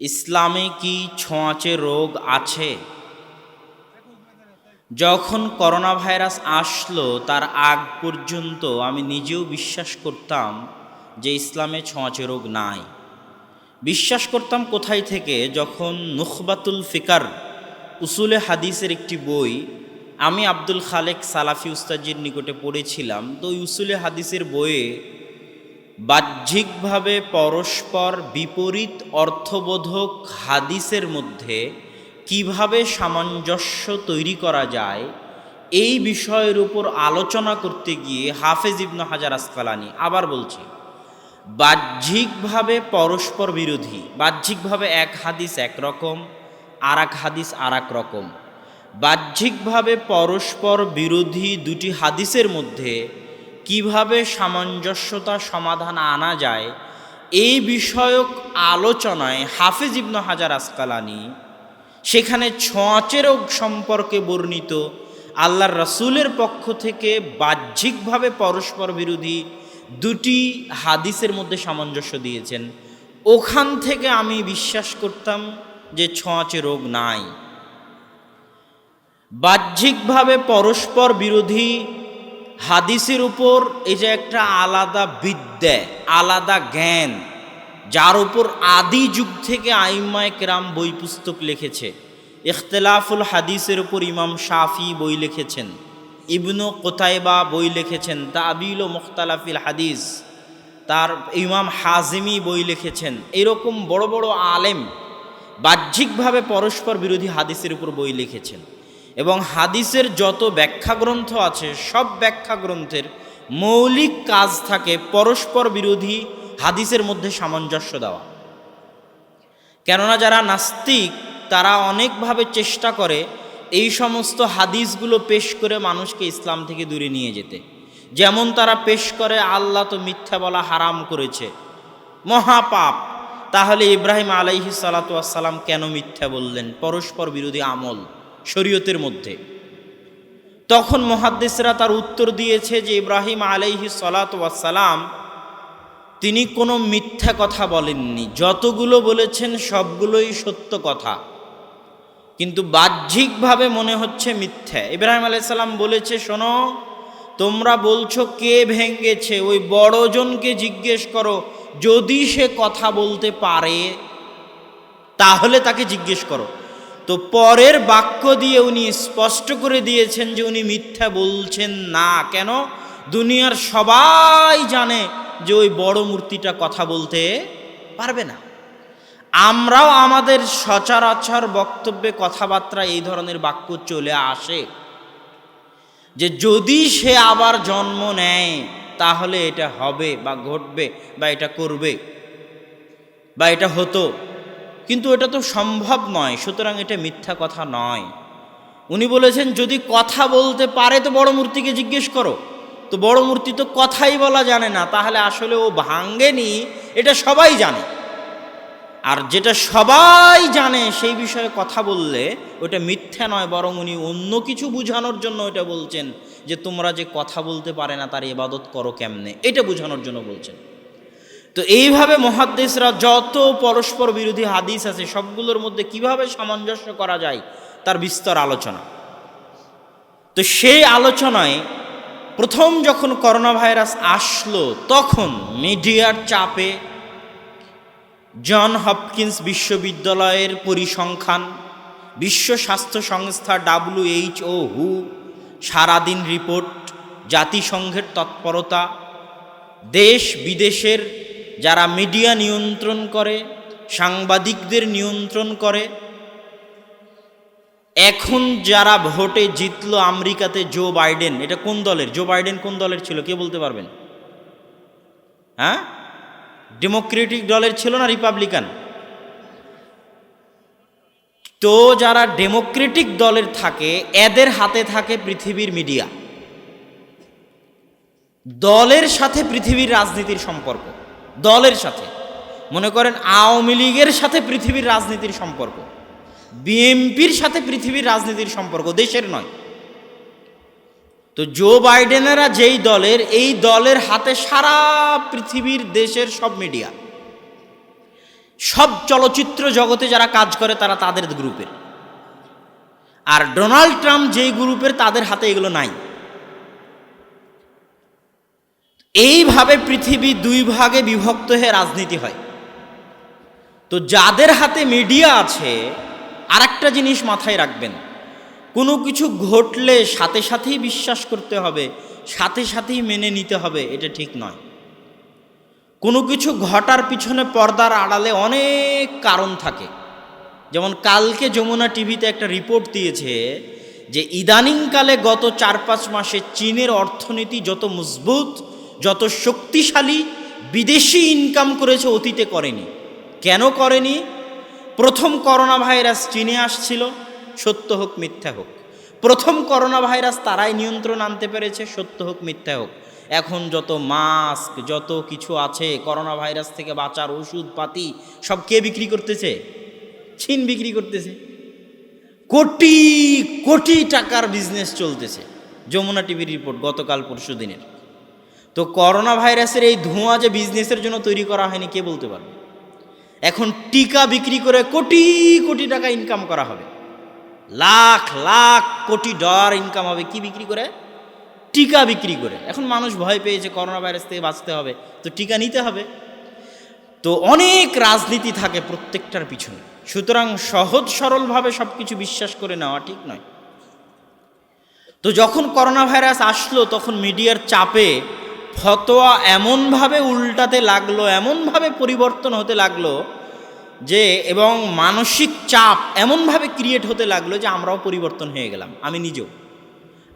ইসলামে কি ছোঁয়াচে রোগ আছে? যখন করোনা ভাইরাস আসলো, তার আগ পর্যন্ত আমি নিজেও বিশ্বাস করতাম যে ইসলামে ছোঁয়াচে রোগ নাই। বিশ্বাস করতাম কোথায় থেকে? যখন নুখবাতুল ফিকার উসুলে হাদিসের একটি বই, আমি আব্দুল খালেক সালাফি উস্তাজির নিকটে পড়েছিলাম। তো উসুলে হাদিসের বইয়ে বাহ্যিকভাবে পরস্পর বিপরীত অর্থবোধক হাদিসের মধ্যে কীভাবে সামঞ্জস্য তৈরি করা যায়, এই বিষয়ের উপর আলোচনা করতে গিয়ে হাফেজ ইবনু হাজার আসকালানি আবার বলছি, বাহ্যিকভাবে পরস্পর বিরোধী, বাহ্যিকভাবে এক হাদিস একরকম আর এক হাদিস আর এক রকম। বাহ্যিকভাবে পরস্পর বিরোধী দুটি হাদিসের মধ্যে কীভাবে সামঞ্জস্যতা সমাধান আনা যায়, এই বিষয়ক আলোচনায় হাফিজ ইবনু হাজার আসকালানি, সেখানে ছোঁয়াচে রোগ সম্পর্কে বর্ণিত, আল্লাহর রসুলের পক্ষ থেকে বাহ্যিকভাবে পরস্পর বিরোধী দুটি হাদিসের মধ্যে সামঞ্জস্য দিয়েছেন। ওখান থেকে আমি বিশ্বাস করতাম যে ছোঁয়াচে রোগ নাই। বাহ্যিকভাবে পরস্পর বিরোধী হাদিসের উপর এই যে একটা আলাদা বিদ্যা, আলাদা জ্ঞান, যার উপর আদি যুগ থেকে আইম্মায় কেরাম বই পুস্তক লিখেছে। ইখতলাফুল হাদিসের উপর ইমাম শাফি বই লিখেছেন, ইবনু কোতাইবা বই লিখেছেন, তাবিল ও মুখতালাফিল হাদিস, তার ইমাম হাজিমি বই লিখেছেন। এরকম বড় বড় আলেম বাহ্যিকভাবে পরস্পর বিরোধী হাদিসের উপর বই লিখেছেন। এবং হাদিসের যত ব্যাখ্যা গ্রন্থ আছে, সব ব্যাখ্যা গ্রন্থের মৌলিক কাজ থাকে পরস্পর বিরোধী হাদিসের মধ্যে সামঞ্জস্য দেওয়া। কেননা যারা নাস্তিক, তারা অনেকভাবে চেষ্টা করে এই সমস্ত হাদিসগুলো পেশ করে মানুষকে ইসলাম থেকে দূরে নিয়ে যেতে। যেমন তারা পেশ করে, আল্লাহ তো মিথ্যা বলা হারাম করেছে। মহাপাপ। তাহলে ইব্রাহিম আলাইহি সালাতাম কেন মিথ্যা বললেন? পরস্পর বিরোধী আমল। শরীয়তের মধ্যে। তখন মহাদ্দেশরা তার উত্তর দিয়েছে যে ইব্রাহিম আলাইহি সালাতাম তিনি কোনো মিথ্যা কথা বলেননি। যতগুলো বলেছেন সবগুলোই সত্য কথা। কিন্তু বাহ্যিকভাবে মনে হচ্ছে মিথ্যা। ইব্রাহিম আলাইসাল্লাম বলেছে, শোনো, তোমরা বলছো কে ভেঙ্গেছে ওই বড়জনকে জিজ্ঞেস করো। যদি সে কথা বলতে পারে, তাহলে তাকে জিজ্ঞেস করো। তো পরের বাক্য দিয়ে উনি স্পষ্ট করে দিয়েছেন যে উনি মিথ্যা বলছেন না। কেন? দুনিয়ার সবাই জানে যে ওই বড় মূর্তিটা কথা বলতে পারবে না। আমরাও আমাদের সচরাচর বক্তব্যে কথাবার্তা এই ধরনের বাক্য চলে আসে। যে যদি সে আবার জন্ম নেয়, তাহলে এটা হবে বা ঘটবে বা এটা করবে বা এটা হতো। কিন্তু এটা তো সম্ভব নয়, সুতরাং এটা মিথ্যা কথা নয়। উনি বলেছেন, যদি কথা বলতে পারে, তো বড় মূর্তিকে জিজ্ঞেস করো। তো বড় মূর্তি তো কথাই বলা জানে না, তাহলে আসলে ও ভাঙ্গেনি, এটা সবাই জানে। আর যেটা সবাই জানে, সেই বিষয়ে কথা বললে, ওটা মিথ্যা নয়, বরং উনি অন্য কিছু বোঝানোর জন্য এটা বলছেন, যে তোমরা যে কথা বলতে পারে না, তার ইবাদত করো কেমনে? এটা বোঝানোর জন্য বলছেন। তো এইভাবে মহাদ্দেশরা যত পরস্পর বিরোধী হাদিস আছে, সবগুলোর মধ্যে কীভাবে সামঞ্জস্য করা যায়, তার বিস্তর আলোচনা। তো সেই আলোচনায় প্রথম যখন করোনা ভাইরাস আসলো, তখন মিডিয়ার চাপে জন হপকিন্স বিশ্ববিদ্যালয়ের পরিসংখ্যান, বিশ্ব স্বাস্থ্য সংস্থা ডাব্লিউএইচও হু, সারাদিন রিপোর্ট, জাতিসংঘের তৎপরতা, দেশ বিদেশের যারা মিডিয়া নিয়ন্ত্রণ করে, সাংবাদিকদের নিয়ন্ত্রণ করে, এখন যারা ভোটে জিতলো আমেরিকাতে জো বাইডেন, এটা কোন দলের? জো বাইডেন কোন দলের ছিল? কে বলতে পারবেন? হ্যাঁ? ডেমোক্রেটিক দলের ছিল না রিপাবলিকান তো যারা ডেমোক্রেটিক দলের থাকে, এদের হাতে থাকে পৃথিবীর মিডিয়া। দলের সাথে পৃথিবীর রাজনীতির সম্পর্ক। দলের সাথে। মনে করেন আওয়ামী লীগের সাথে পৃথিবীর রাজনীতির সম্পর্ক। বিএমপির সাথে পৃথিবীর রাজনীতির সম্পর্ক, দেশের নয়। তো জো বাইডেনেরা যেই দলের, এই দলের হাতে সারা পৃথিবীর দেশের সব মিডিয়া। সব চলচ্চিত্র জগতে যারা কাজ করে, তারা তাদের গ্রুপের। আর ডোনাল্ড ট্রাম্প যেই গ্রুপের, তাদের হাতে এগুলো নাই। এইভাবে পৃথিবী দুই ভাগে বিভক্ত হয়ে রাজনীতি হয়। তো যাদের হাতে মিডিয়া আছে আর একটা জিনিস মাথায় রাখবেন। কোনো কিছু ঘটলে সাথে সাথেই বিশ্বাস করতে হবে, সাথে সাথেই মেনে নিতে হবে, এটা ঠিক নয়। কোনো কিছু ঘটার পিছনে পর্দার আড়ালে অনেক কারণ থাকে। যেমন কালকে যমুনা টিভিতে একটা রিপোর্ট দিয়েছে যে ইদানিংকালে গত চার পাঁচ মাসে চীনের অর্থনীতি যত মজবুত যত শক্তিশালী বিদেশি ইনকাম করেছে অতীতে করেনি। কেন করেনি? প্রথম করোনা ভাইরাস চীনে আসছিল, সত্য হোক মিথ্যা হোক। প্রথম করোনা ভাইরাস তারাই নিয়ন্ত্রণ আনতে পেরেছে, সত্য হোক মিথ্যা হোক। এখন যত মাস্ক যত কিছু আছে করোনা ভাইরাস থেকে বাঁচার ওষুধ পাতি সব কে বিক্রি করতেছে? চীন বিক্রি করতেছে। কোটি কোটি টাকার বিজনেস চলতেছে। যমুনা টিভির রিপোর্ট গতকাল পরশু দিনের তো করোনা ভাইরাসের এই ধোঁয়া যে বিজনেসের জন্য তৈরি করা হয়নি, কে বলতে পারবে? এখন টিকা বিক্রি করে কোটি কোটি টাকা ইনকাম করা হবে। লাখ লাখ কোটি ডলার ইনকাম হবে। কি বিক্রি করে? টিকা বিক্রি করে। এখন মানুষ ভয় পেয়েছে করোনা ভাইরাস থেকে বাঁচতে হবে। তো টিকা নিতে হবে। তো অনেক রাজনীতি থাকে প্রত্যেকটার পিছনে। সুতরাং সহজ সরলভাবে সব কিছু বিশ্বাস করে নেওয়া ঠিক নয়। তো যখন করোনা ভাইরাস আসলো, তখন মিডিয়ার চাপে ফতোয়া এমনভাবে উল্টাতে লাগল, এমনভাবে পরিবর্তন হতে লাগল যে, এবং মানসিক চাপ এমনভাবে ক্রিয়েট হতে লাগল যে, আমরাও পরিবর্তন হয়ে গেলাম, আমি নিজেও।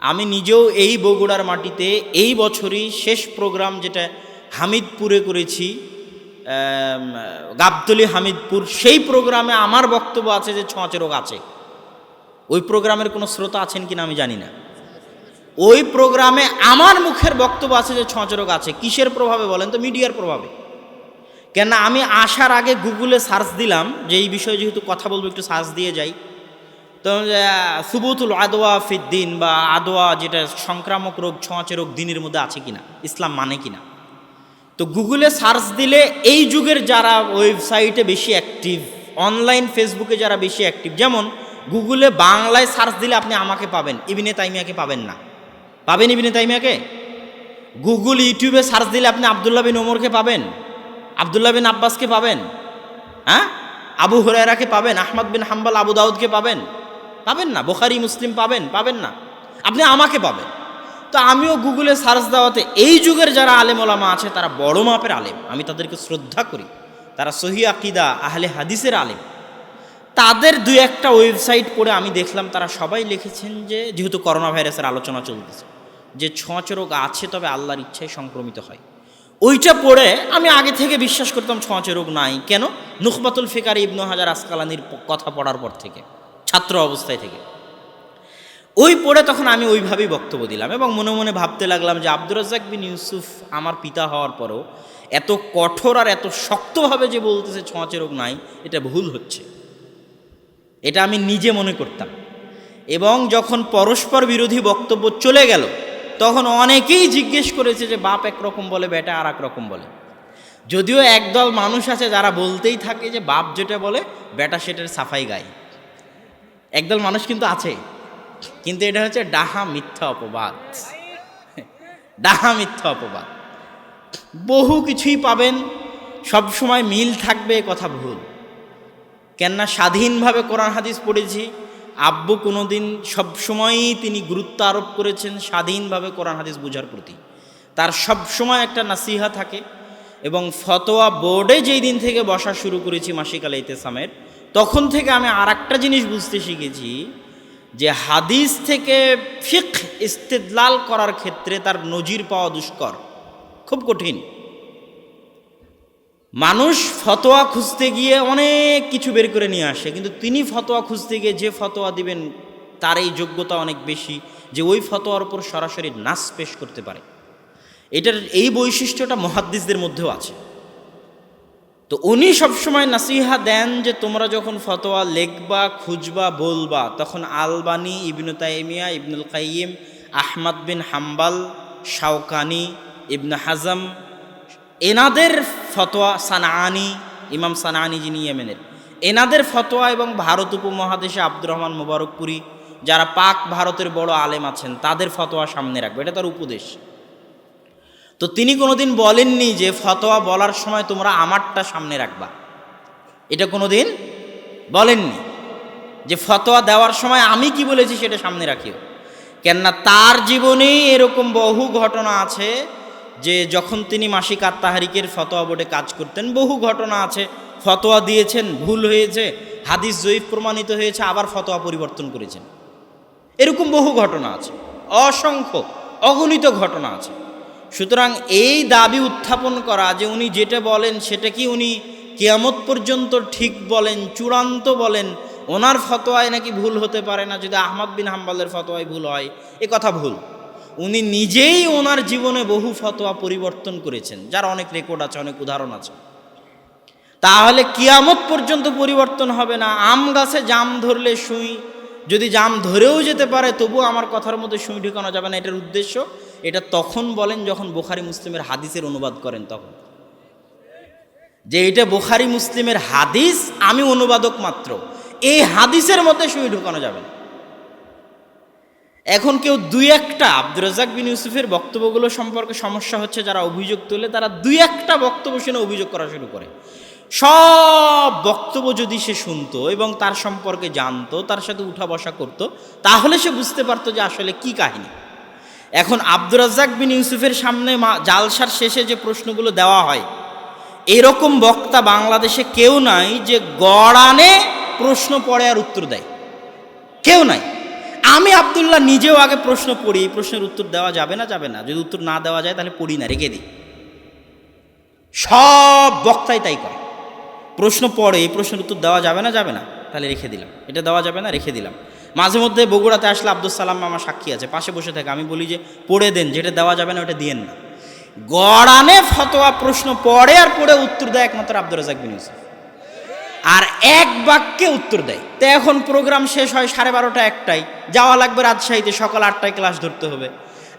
আমি নিজেও এই বগুড়ার মাটিতে এই বছরই শেষ প্রোগ্রাম যেটা হামিদপুরে করেছি গাবতলি হামিদপুর, সেই প্রোগ্রামে আমার বক্তব্য আছে যে ছোঁয়াচে রোগ আছে। ওই প্রোগ্রামের কোনো শ্রোতা আছেন কিনা আমি জানি না। ওই প্রোগ্রামে আমার মুখের বক্তব্য আছে যে ছোঁয়াচে রোগ আছে। কিসের প্রভাবে বলেন তো? মিডিয়ার প্রভাবে। কেন আমি আসার আগে গুগলে সার্চ দিলাম যে এই বিষয়ে যেহেতু কথা বলব, একটু সার্চ দিয়ে যাই। তো সুবুতুল আদোয়া ফিদ্দিন বা আদোয়া যেটা সংক্রামক রোগ ছোঁয়াচে রোগ দিনের মধ্যে আছে কিনা, ইসলাম মানে কিনা। তো গুগলে সার্চ দিলে এই যুগের যারা ওয়েবসাইটে বেশি অ্যাক্টিভ, অনলাইন ফেসবুকে যারা বেশি অ্যাক্টিভ, যেমন গুগলে বাংলায় সার্চ দিলে আপনি আমাকে পাবেন, ইবিনে তাইমিয়াকে পাবেন না। পাবেন ইবিনে তাইমিয়াকে? গুগল ইউটিউবে সার্চ দিলে আপনি আবদুল্লাহ বিন ওমরকে পাবেন। আবদুল্লাহ বিন আব্বাসকে পাবেন। হ্যাঁ? আবু হুরায়রাকে পাবেন। আহমদ বিন হাম্বাল, আবু দাউদকে পাবেন। পাবেন না? বোখারি, মুসলিম পাবেন পাবেন না? আপনি আমাকে পাবেন। তো আমিও গুগলে সার্চ দেওয়াতে এই যুগের যারা আলেম ওলামা আছে, তারা বড় মাপের আলেম। আমি তাদেরকে শ্রদ্ধা করি। তারা সহি আকিদা, আহলে হাদিসের আলেম। তাদের দুই একটা ওয়েবসাইট পড়ে আমি দেখলাম, তারা সবাই লিখেছেন যে, যেহেতু করোনা ভাইরাসের আলোচনা চলতেছে, যে ছোঁয়াচে রোগ আছে, তবে আল্লাহর ইচ্ছায় সংক্রমিত হয়। ওইটা পড়ে আমি আগে থেকে বিশ্বাস করতাম ছোঁয়াচে রোগ নাই। কেন? নুখবাতুল ফিকার ইবনু হাজার আসকালানির কথা পড়ার পর থেকে, ছাত্র অবস্থায় থেকে। ওই পড়ে তখন আমি ওইভাবেই বক্তব্য দিলাম এবং মনে মনে ভাবতে লাগলাম যে আব্দুর রাজ্জাক বিন ইউসুফ আমার পিতা হওয়ার পরেও এত কঠোর আর এত শক্তভাবে যে বলতেছে ছোঁয়াচে রোগ নাই, এটা ভুল হচ্ছে। এটা আমি নিজে মনে করতাম। এবং যখন পরস্পর বিরোধী বক্তব্য চলে গেল, তখন অনেকেই জিজ্ঞেস করেছে যে, বাপ একরকম বলে, বেটা আর রকম বলে। যদিও একদল মানুষ আছে যারা বলতেই থাকে যে, বাপ যেটা বলে, বেটা সেটার সাফাই গায়। একদল মানুষ কিন্তু আছে। কিন্তু এটা হচ্ছে ডাহা মিথ্যা অপবাদ। ডাহা মিথ্যা অপবাদ। বহু কিছুই পাবেন সব সময় মিল থাকবে, কথা ভুল। কেননা স্বাধীনভাবে কোরআন হাদিস পড়েছি, আব্বু কোনোদিন সবসময়ই তিনি গুরুত্ব আরোপ করেছেন স্বাধীনভাবে কোরআন হাদিস বোঝার প্রতি। তার সবসময় একটা নাসিহা থাকে এবং ফতোয়া বোর্ডে যেই দিন থেকে বসা শুরু করেছি মাসিক আল ইতেসামের তখন থেকে আমি আর একটা জিনিস বুঝতে শিখেছি যে হাদিস থেকে ফিক ইস্তেদলাল করার ক্ষেত্রে তার নজির পাওয়া দুষ্কর, খুব কঠিন। মানুষ ফতোয়া খুঁজতে গিয়ে অনেক কিছু বের করে নিয়ে আসে, কিন্তু তিনি ফতোয়া খুঁজতে গিয়ে যে ফতোয়া দিবেন, তার এই যোগ্যতা অনেক বেশি যে ওই ফতোয়ার উপর সরাসরি নাচ পেশ করতে পারে। এটার এই বৈশিষ্ট্যটা মহাদ্দিসদের মধ্যেও আছে। তো উনি সবসময় নাসিহা দেন যে তোমরা যখন ফতোয়া লেখবা, খুঁজবা, বলবা, তখন আলবানি, ইবনু তাইমিয়া, ইবনুল কাইম আহমদ বিন হাম্বাল, শাওকানি, ইবনু হাজম এনাদের ফতোয়া সানানি, ইমাম সানানি যিনি ইয়েমেনের। এনাদের ফতোয়া এবং ভারত উপমহাদেশে আব্দুর রহমান মোবারকপুরি, যারা পাক ভারতের বড় আলেম আছেন, তাদের ফতোয়া সামনে রাখবে। এটা তার উপদেশ। তো তিনি কোনোদিন বলেননি যে ফতোয়া বলার সময় তোমরা আমারটা সামনে রাখবা। এটা কোনোদিন বলেননি। যে ফতোয়া দেওয়ার সময় আমি কি বলেছি সেটা সামনে রাখিও। কেননা তার জীবনেই এরকম বহু ঘটনা আছে যে যখন তিনি মাসিক আত্মাহারিকের ফতোয়া বোর্ডে কাজ করতেন, বহু ঘটনা আছে। ফতোয়া দিয়েছেন, ভুল হয়েছে, হাদিস জয়ীফ প্রমাণিত হয়েছে, আবার ফতোয়া পরিবর্তন করেছেন। এরকম বহু ঘটনা আছে, অসংখ্য, অগণিত ঘটনা আছে। সুতরাং এই দাবি উত্থাপন করা যে উনি যেটা বলেন, সেটা কি উনি কেয়ামত পর্যন্ত ঠিক বলেন, চূড়ান্ত বলেন, ওনার ফতোয়ায় নাকি ভুল হতে পারে না, যদি আহমদ বিন হাম্বালের ফতোয়ায় ভুল হয়, এ কথা ভুল। উনি নিজেই ওনার জীবনে বহু ফতোয়া পরিবর্তন করেছেন। যার অনেক রেকর্ড আছে, অনেক উদাহরণ আছে। তাহলে কিয়ামত পর্যন্ত পরিবর্তন হবে না। আম গাছে জাম ধরলে সুই, যদি জাম ধরেও যেতে পারে তবু আমার কথার মধ্যে সুই ঢুকানো যাবে না। এটার উদ্দেশ্য, এটা তখন বলেন যখন বোখারি মুসলিমের হাদিসের অনুবাদ করেন তখন। যে এটা বোখারি মুসলিমের হাদিস, আমি অনুবাদক মাত্র। এই হাদিসের মধ্যে সুই ঢুকানো যাবে না। এখন কেউ দুই একটা আব্দুর রাজাক বিন ইউসুফের বক্তব্যগুলো সম্পর্কে সমস্যা হচ্ছে যারা অভিযোগ তোলে, তারা দুই একটা বক্তব্য শুনে অভিযোগ করা শুরু করে। সব বক্তব্য যদি সে শুনতো এবং তার সম্পর্কে জানতো, তার সাথে উঠা বসা করতো, তাহলে সে বুঝতে পারতো যে আসলে কি কাহিনী। এখন আব্দুর রাজ্জাক বিন ইউসুফের সামনে জালসার শেষে যে প্রশ্নগুলো দেওয়া হয়, এরকম বক্তা বাংলাদেশে কেউ নাই যে গড়ানে প্রশ্ন পড়ে আর উত্তর দেয়। কেউ নাই। আমি আবদুল্লাহ নিজেও আগে প্রশ্ন পড়ি, এই প্রশ্নের উত্তর দেওয়া যাবে না যাবে না। যদি উত্তর না দেওয়া যায় তাহলে পড়ি না, রেখে দিই। সব বক্তাই তাই করে। প্রশ্ন পড়ে, এই প্রশ্নের উত্তর দেওয়া যাবে না যাবে না, তাহলে রেখে দিলাম। এটা দেওয়া যাবে না, রেখে দিলাম। মাঝে মধ্যে বগুড়াতে আসলে আব্দুল সালাম আমার সাক্ষী আছে, পাশে বসে থাকে। আমি বলি যে, পড়ে দেন, যেটা দেওয়া যাবে না, ওটা দিয়েন না। গড়ানে ফতোয়া, প্রশ্ন পড়ে আর পড়ে উত্তর দেয় একমাত্র আব্দুর রাজাক বিন ইউসুফ। আর এক বাক্যে উত্তর দেয়। তো এখন প্রোগ্রাম শেষ হয় সাড়ে বারোটা একটাই যাওয়া লাগবে রাজশাহীতে, সকাল আটটায় ক্লাস ধরতে হবে।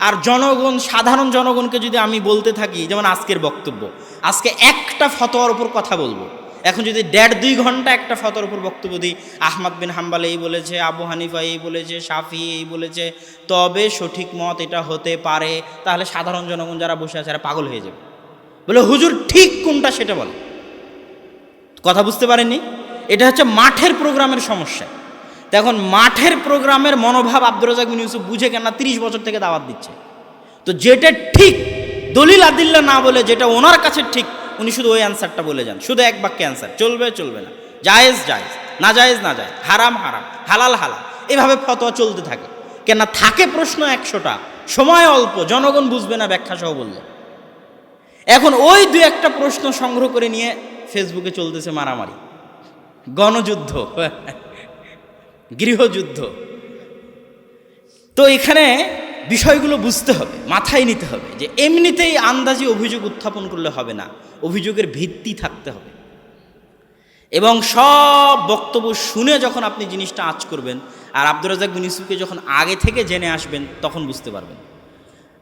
আর জনগণ, সাধারণ জনগণকে যদি আমি বলতে থাকি, যেমন আজকের বক্তব্য, আজকে একটা ফতোয়ার উপর কথা বলব। এখন যদি দেড় দুই ঘণ্টা একটা ফতোয়ার উপর বক্তব্য দিই, আহমদ বিন হাম্বাল এই বলেছে, আবু হানিফা এই বলেছে, শাফি এই বলেছে, তবে সঠিক মত এটা হতে পারে। তাহলে সাধারণ জনগণ যারা বসে আছে তারা পাগল হয়ে যাবে। বলে হুজুর ঠিক কোনটা সেটা বলে। কথা বুঝতে পারেননি? এটা হচ্ছে মাঠের প্রোগ্রামের সমস্যা। এখন মাঠের প্রোগ্রামের মনোভাব আব্দুর রাজাক বিন ইউসুফ বুঝে কেন না তিরিশ বছর থেকে দাওয়াত দিচ্ছে। তো যেটা ঠিক, দলিল আদিল্লা না বলে যেটা ওনার কাছে ঠিক, উনি শুধু ওই অ্যান্সারটা বলে যান। শুধু এক বাক্যে অ্যান্সার, চলবে চলবে না। জায়েজ জায়েজ, না জায়েজ, না যায় হারাম হারাম, হালাল হালাল, এভাবে ফতোয়া চলতে থাকে। কেন থাকে প্রশ্ন একশোটা, সময় অল্প, জনগণ বুঝবে না ব্যাখ্যা সহ বললে। এখন ওই দু একটা প্রশ্ন সংগ্রহ করে নিয়ে ফেসবুকে চলতেছে মারামারি। গণযুদ্ধ। গৃহযুদ্ধ। তো এখানে বিষয়গুলো বুঝতে হবে, মাথায় নিতে হবে যে এমনিতেই আন্দাজি অভিযোগ উত্থাপন করলে হবে না, অভিযোগের ভিত্তি থাকতে হবে। এবং সব বক্তব্য শুনে যখন আপনি জিনিসটা আঁচ করবেন, আর আব্দুর রাজাক বিন যখন আগে থেকে জেনে আসবেন, তখন বুঝতে পারবেন।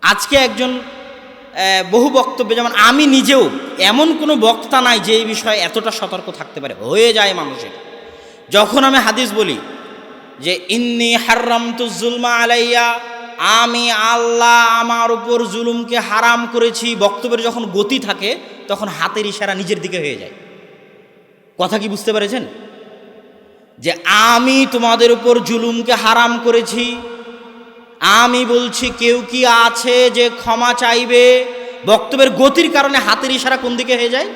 আজকে একজন বহু বক্তব্যে, যেমন আমি নিজেও এমন কোনো বক্তা নাই যে এই বিষয়ে এতটা সতর্ক থাকতে পারে। হয়ে যায় মানুষের। যখন আমি হাদিস বলি যে, ইন্নি হারাম জুলমা আলাইয়া আমি আল্লাহ আমার উপর জুলুমকে হারাম করেছি। বক্তব্যের যখন গতি থাকে, তখন হাতের ইশারা নিজের দিকে হয়ে যায়। কথা কি বুঝতে পেরেছেন? যে, আমি তোমাদের উপর জুলুমকে হারাম করেছি। আমি বলছি, কেউ কি আছে যে ক্ষমা চাইবে? বক্তব্যের গতির কারণে হাতের ইশারা কোন দিকে হয়ে যায়?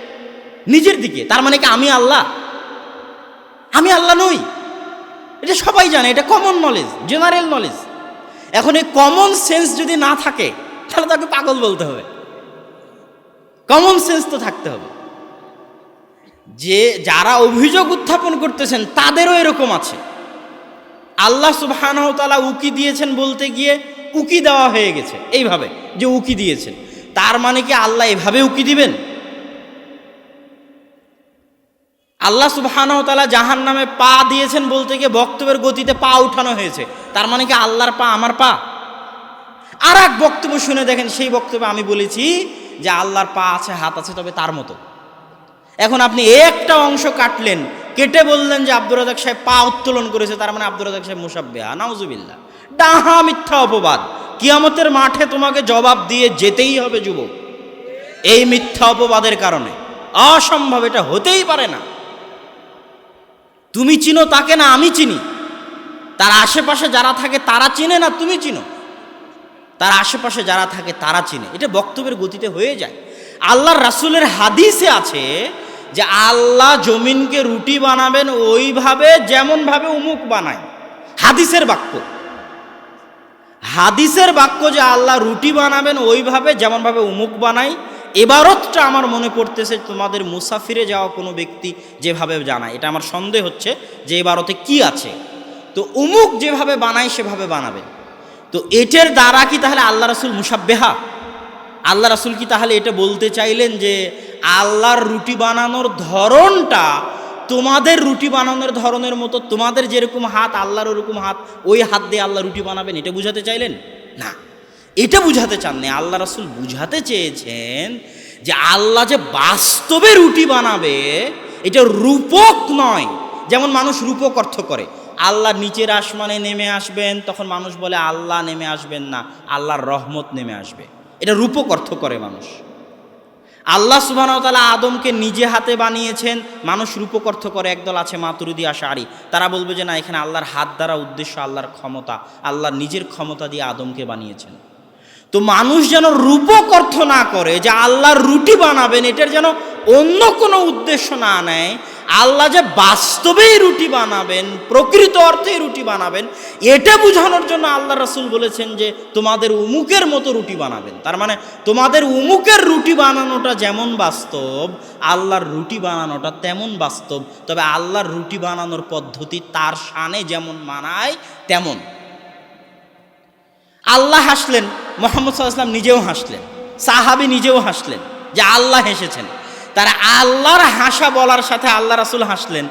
নিজের দিকে। তার মানে কি আমি আল্লাহ? আমি আল্লাহ নই। এটা সবাই জানে, এটা কমন নলেজ জেনারেল নলেজ এখন এই কমন সেন্স যদি না থাকে, তাহলে তাকে পাগল বলতে হবে। কমন সেন্স তো থাকতে হবে। যে, যারা অভিযোগ উত্থাপন করতেছেন, তাদেরও এরকম আছে। আল্লাহ তাআলা উকি দিয়েছেন বলতে গিয়ে উকি দেওয়া হয়ে গেছে, এইভাবে যে উকি দিয়েছেন। তার মানে কি আল্লাহ এভাবে উকি দিবেন? আল্লাহ সুবহানাহু তাআলা জাহান নামে পা দিয়েছেন বলতে গিয়ে বক্তব্যের গতিতে পা উঠানো হয়েছে। তার মানে কি আল্লাহর পা আমার পা? আর এক বক্তব্য শুনে দেখেন, সেই বক্তব্যে আমি বলেছি যে আল্লাহর পা আছে, হাত আছে, তবে তার মতো। এখন আপনি একটা অংশ কাটলেন, কেটে বললেন যে আব্দুর রাজাক সাহেব পা উত্তোলন করেছে, তার মানে আব্দুর রাজাক সাহেব মুসাব্বেহা নাউজুবিল্লা ডাহা মিথ্যা অপবাদ। কিয়ামতের মাঠে তোমাকে জবাব দিয়ে যেতেই হবে, যুবক। এই মিথ্যা অপবাদের কারণে। অসম্ভব, এটা হতেই পারে না। তুমি চিনো তাকে না আমি চিনি? তার আশেপাশে যারা থাকে তারা চিনে না তুমি চিনো? তার আশেপাশে যারা থাকে তারা চিনে। এটা বক্তব্যের গতিতে হয়ে যায়। আল্লাহর রাসূলের হাদিসে আছে যে, আল্লাহ জমিনকে রুটি বানাবেন ওইভাবে যেমনভাবে উমুক বানায়। হাদিসের বাক্য। হাদিসের বাক্য যে আল্লাহ রুটি বানাবেন ওইভাবে, যেমনভাবে উমুক বানাই, এবারতটা আমার মনে পড়তেছে তোমাদের মুসাফিরে যাওয়া কোনো ব্যক্তি যেভাবে জানায়। এটা আমার সন্দেহ হচ্ছে যে এবারতে কি আছে। তো উমুক যেভাবে বানায়, সেভাবে বানাবে। তো এটার দ্বারা কি তাহলে আল্লাহ রাসুল মুসাব্বেহা? আল্লাহ রাসুল কি তাহলে এটা বলতে চাইলেন যে আল্লাহর রুটি বানানোর ধরনটা তোমাদের রুটি বানানোর ধরনের মতো তোমাদের যেরকম হাত, আল্লাহর ওরকম হাত, ওই হাত দিয়ে আল্লাহ রুটি বানাবেন, এটা বুঝাতে চাইলেন? না। এটা বুঝাতে চাননি আল্লাহ রাসুল বুঝাতে চেয়েছেন যে আল্লাহ যে বাস্তবে রুটি বানাবে, এটা রূপক নয়। যেমন মানুষ রূপক অর্থ করে। আল্লাহ নিচের আসমানে নেমে আসবেন, তখন মানুষ বলে, আল্লাহ নেমে আসবেন না, আল্লাহর রহমত নেমে আসবে। এটা রূপক অর্থ করে মানুষ। আল্লাহ সুবাহতালা আদমকে নিজে হাতে বানিয়েছেন। মানুষ রূপকর্থ করে একদল আছে মাতুরুদি আশারি তারা বলবে যে না, এখানে আল্লাহর হাত দ্বারা উদ্দেশ্য আল্লাহর ক্ষমতা আল্লাহর নিজের ক্ষমতা দিয়ে আদমকে বানিয়েছেন। তো মানুষ যেন রূপক অর্থ না করে, যে আল্লাহর রুটি বানাবেন, এটার যেন অন্য কোনো উদ্দেশ্য না নেয় আল্লাহ যে বাস্তবেই রুটি বানাবেন, প্রকৃত অর্থেই রুটি বানাবেন, এটা বোঝানোর জন্য আল্লাহ রাসুল বলেছেন যে তোমাদের উমুকের মতো রুটি বানাবেন। তার মানে তোমাদের উমুকের রুটি বানানোটা যেমন বাস্তব, আল্লাহর রুটি বানানোটা তেমন বাস্তব, তবে আল্লাহর রুটি বানানোর পদ্ধতি তার শানে যেমন মানায়, তেমন। আল্লাহ হাসলেন, মোহাম্মদ সাল্লাম নিজেও হাসলেন, সাহাবি নিজেও হাসলেন যে আল্লাহ হেসেছেন। তারা আল্লাহর হাসা বলার সাথে আল্লাহ রাসুল হাসলেন,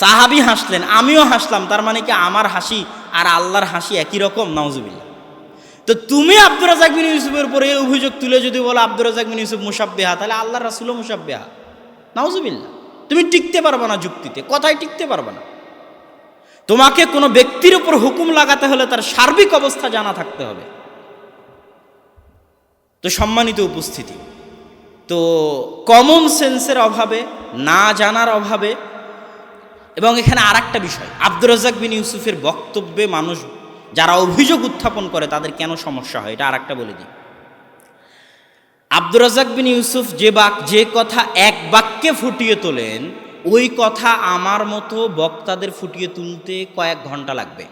সাহাবি হাসলেন, আমিও হাসলাম, তার মানে কি আমার হাসি আর আল্লাহর হাসি একই রকম? নওজুবিল্লা তো তুমি আব্দুর রাজাক বিন ইউসুফের উপরে এই অভিযোগ তুলে যদি বলো আব্দুর রাজাক বিন ইউসুফ মুসাব্বেহা, তাহলে আল্লাহ রাসুলও মুসাব্বেহা। নওজুবিল্লা তুমি টিকতে পারবে না যুক্তিতে, কথায় টিকতে পারবে না। তোমাকে কোনো ব্যক্তির উপর হুকুম লাগাতে হলে তার সার্বিক অবস্থা জানা থাকতে হবে। তো সম্মানিত উপস্থিতি তো কমন সেন্সের অভাবে, না জানার অভাবে, এবং এখানে আর একটা বিষয়, আব্দুর রাজাক বিন ইউসুফের বক্তব্যে মানুষ যারা অভিযোগ উত্থাপন করে তাদের কেন সমস্যা হয়? এটা আর একটা বলে দিই। আব্দুর রাজাক বিন ইউসুফ যে বাক, যে কথা এক বাক্যে ফুটিয়ে তোলেন, ওই কথা আমার মতো বক্তাদের ফুটিয়ে তুলতে কয়েক ঘণ্টা লাগবে।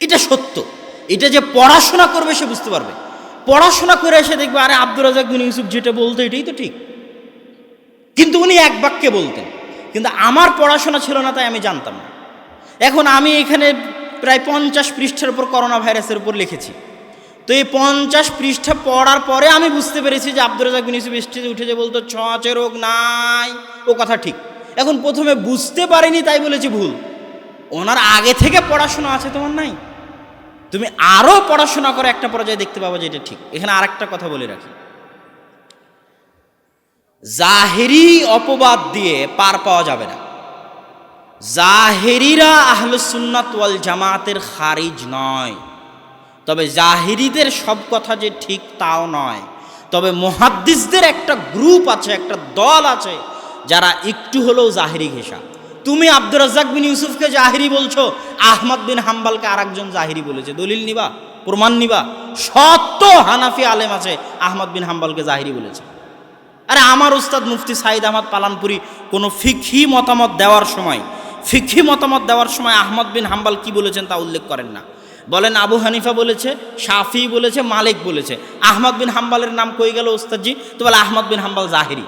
এটা সত্য। এটা যে পড়াশোনা করবে সে বুঝতে পারবে। পড়াশোনা করে এসে দেখবে, আরে আব্দুর রাজাক বিন ইউসুফ যেটা বলতো এটাই তো ঠিক। কিন্তু উনি এক বাক্যে বলতেন, কিন্তু আমার পড়াশোনা ছিল না তাই আমি জানতাম না। এখন আমি এখানে প্রায় পঞ্চাশ পৃষ্ঠার উপর করোনা ভাইরাসের উপর লিখেছি। তো এই পঞ্চাশ পৃষ্ঠা পড়ার পরে আমি বুঝতে পেরেছি যে আব্দুর রাজাক বিন ইউসুফ স্টেজে উঠে যে বলতো ছোঁয়াচে রোগ নাই। ও কথা ঠিক। এখন প্রথমে বুঝতে পারিনি, তাই বলেছি ভুল। ওনার আগে থেকে পড়াশোনা আছে তোমার নাই? তুমি আরও পড়াশোনা করে একটা পর্যায়ে দেখতে পাবো যে এটা ঠিক। এখানে আরেকটা কথা বলে রাখি। জাহেরি অপবাদ দিয়ে পার পাওয়া যাবে না। জাহেরিরা আহলুসুন্নাত ওয়াল জামাতের খারিজ নয়। তবে জাহিরিদের সব কথা যে ঠিক তাও নয়। তবে মহাদ্দিসদের একটা গ্রুপ আছে, একটা দল আছে, যারা একটু হলেও জাহিরি ঘেষা। তুমি আব্দুর রাজ্জাক বিন ইউসুফকে জাহিরি বলছো, আহমদ বিন হাম্বালকে আরেকজন জাহিরি বলেছে। দলিল নিবা, প্রমাণ নিবা। শত হানাফি আলেম আছে, আহমদ বিন হাম্বালকে জাহিরি বলেছে। আরে আমার উস্তাদ মুফতি সাইদ আহমদ পালানপুরি কোনো ফিখি মতামত দেওয়ার সময় ফিখি মতামত দেওয়ার সময় আহমদ বিন হাম্বাল কি বলেছেন তা উল্লেখ করেন না। বলেন আবু হানিফা বলেছে, শাফি বলেছে, মালিক বলেছে। আহমদ বিন হাম্বালের নাম কই গেল ওস্তাদজি তো বলে আহমদ বিন হাম্বাল জাহিরি।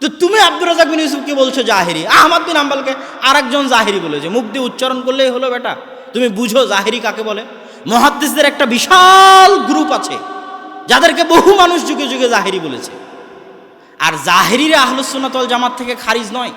তো তুমি আব্দুর রাজাক বিন ইউসুফকে বলছো জাহিরি। আহমদ বিন আম্বালকে আরেকজন জাহিরি বলেছে মুখ দিয়ে উচ্চারণ করলেই হলো বেটা। তুমি বুঝো জাহিরি কাকে বলে? মহাদ্দেশদের একটা বিশাল গ্রুপ আছে, যাদেরকে বহু মানুষ যুগে যুগে জাহিরি বলেছে। আর জাহিরিরা আহলুসুন্নাতল জামাত থেকে খারিজ নয়।